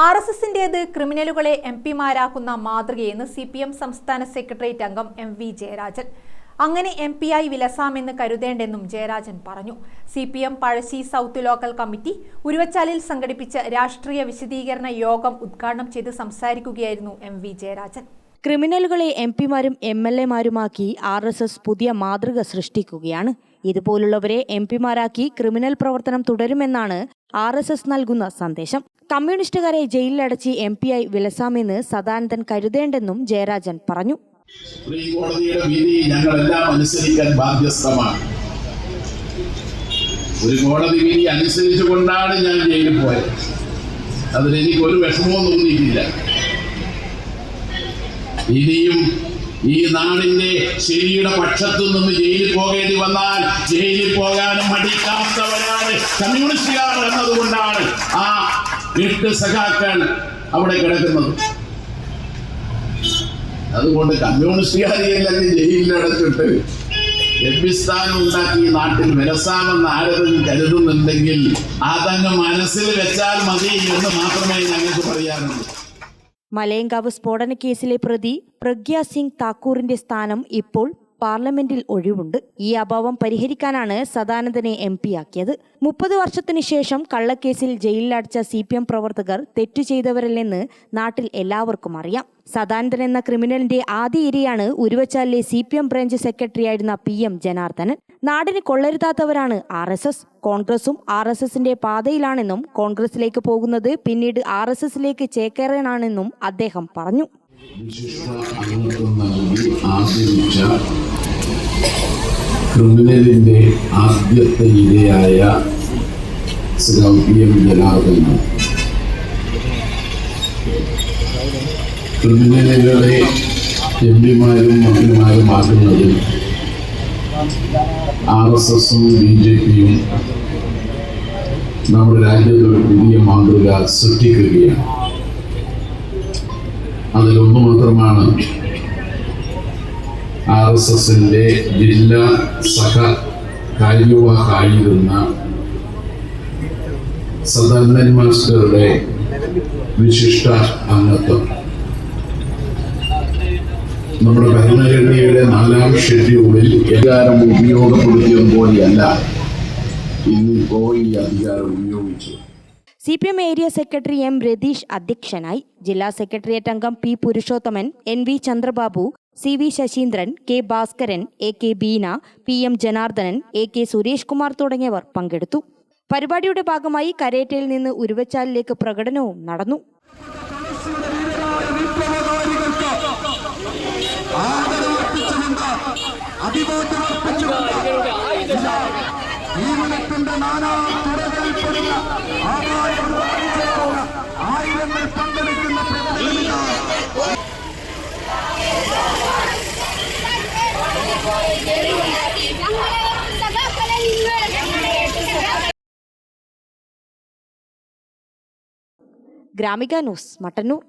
R S എസിന്റേത് ക്രിമിനലുകളെ M പിമാരാക്കുന്ന മാതൃകയെന്ന് സി പി എം സംസ്ഥാന സെക്രട്ടേറിയറ്റ് അംഗം എം വി ജയരാജൻ. അങ്ങനെ എം ആയി വിലസാമെന്ന് കരുതേണ്ടെന്നും ജയരാജൻ പറഞ്ഞു. C P M Pazhassi south local committee ഉരുവച്ചാലിൽ സംഘടിപ്പിച്ച രാഷ്ട്രീയ വിശദീകരണ യോഗം ഉദ്ഘാടനം ചെയ്ത് സംസാരിക്കുകയായിരുന്നു എം വി ജയരാജൻ. ക്രിമിനലുകളെ എം പിമാരും എം എൽ എമാരുമാക്കി ആർ എസ് എസ് പുതിയ മാതൃക സൃഷ്ടിക്കുകയാണ്. ഇതുപോലുള്ളവരെ എം പിമാരാക്കി ക്രിമിനൽ പ്രവർത്തനം തുടരുമെന്നാണ് ആർ എസ് എസ് നൽകുന്ന സന്ദേശം. കമ്മ്യൂണിസ്റ്റുകാരെ ജയിലിലടച്ച് എം പി ഐ വിലസാമെന്ന് സദാനന്ദൻ കരുതേണ്ടെന്നും ജയരാജൻ പറഞ്ഞു. ഒരു കോടതി വിധി ഞാൻ ജയിലിൽ പോയത്. അതിന് എനിക്ക് ഒരു വിഷമവും തോന്നിയിട്ടില്ല. ഇനിയും ഈ നാടിന്റെ ശരിയുടെ പക്ഷത്തു നിന്ന് ജയിലിൽ പോകേണ്ടി വന്നാൽ ജയിലിൽ പോകാനും മടിക്കാത്തവരാണ് കമ്മ്യൂണിസ്റ്റുകാർ എന്നതുകൊണ്ടാണ് ആ എട്ട് സഖാക്കൾ അവിടെ കിടക്കുന്നത്. അതുകൊണ്ട് കമ്മ്യൂണിസ്റ്റുകാരിയെല്ലാം ജയിലിലടച്ചിട്ട് ലഭ്യസ്ഥാനം ഉണ്ടാക്കി നാട്ടിൽ വിലസാമെന്ന് ആരെങ്കിലും കരുതുന്നുണ്ടെങ്കിൽ അതങ്ങ് മനസ്സിൽ വെച്ചാൽ മതി എന്ന് മാത്രമേ ഞങ്ങൾക്ക് പറയാനുള്ളൂ. മലയങ്കാവ് സ്ഫോടന കേസിലെ പ്രതി പ്രഗ്യ സിംഗ് താക്കൂറിന്റെ സ്ഥാനം ഇപ്പോൾ പാർലമെന്റിൽ ഒഴിവുണ്ട്. ഈ അഭാവം പരിഹരിക്കാനാണ് സദാനന്ദനെ എം പിയാക്കിയത് മുപ്പത് വർഷത്തിനു ശേഷം കള്ളക്കേസിൽ ജയിലിലടച്ച സി പി എം പ്രവർത്തകർ തെറ്റു ചെയ്തവരല്ലെന്ന് നാട്ടിൽ എല്ലാവർക്കും അറിയാം. സദാനന്ദൻ എന്ന ക്രിമിനലിന്റെ ആദ്യ ഇരയാണ് ഉരുവച്ചാലിലെ സി പി എം ബ്രാഞ്ച് സെക്രട്ടറിയായിരുന്ന പി എം ജനാർദ്ദനൻ. നാടിന് കൊള്ളരുതാത്തവരാണ് ആർ എസ് എസ്. കോൺഗ്രസും ആർ എസ് എസിന്റെ പാതയിലാണെന്നും കോൺഗ്രസിലേക്ക് പോകുന്നത് പിന്നീട് ആർ എസ് എസിലേക്ക് ചേക്കേറാനാണെന്നും അദ്ദേഹം പറഞ്ഞു. ക്രിമിനലിന്റെ ആദ്യത്തെ ഇരയായ ക്രിമിനലുകളെ എം പിമാരും മന്ത്രിമാരും ആക്കുന്നതിൽ ആർ എസ് എസും ബി ജെ പിയും നമ്മുടെ രാജ്യത്ത് ഒരു പുതിയ മാതൃക സൃഷ്ടിക്കുകയാണ്. അതിലൊന്നു മാത്രമാണ് ആർ എസ് എസിന്റെ ജില്ലാ സഹ കാര്യവാഹായിരുന്ന സദാനന്ദൻ മാസ്റ്ററുടെ വിശിഷ്ട അംഗത്വം നമ്മുടെ ഭരണഘടനയുടെ നാലാം ഷെഡ്യൂളിൽ അധികാരം ഉപയോഗപ്പെടുത്തിയത് പോലെയല്ല ഇന്നിപ്പോ ഈ അധികാരം ഉപയോഗിച്ചു C P M area secretary M Ratheesh അധ്യക്ഷനായി ജില്ലാ സെക്രട്ടേറിയറ്റ് അംഗം P Purushothaman N V Chandrababu C V Sasheendran K Bhaskaran A K Beena P M Janardhanan A K Suresh Kumar തുടങ്ങിയവർ പങ്കെടുത്തു. പരിപാടിയുടെ ഭാഗമായി കരേറ്റയിൽ നിന്ന് ഉരുവച്ചാലിലേക്ക് പ്രകടനവും നടന്നു. ജീവിതത്തിന്റെ നാനാ തുറകളിൽപ്പെടുന്ന ആകാരം ആയിരങ്ങൾ പങ്കെടുക്കുന്ന പ്രകടനമില്ല ഗ്രാമിക ന്യൂസ് മട്ടന്നൂർ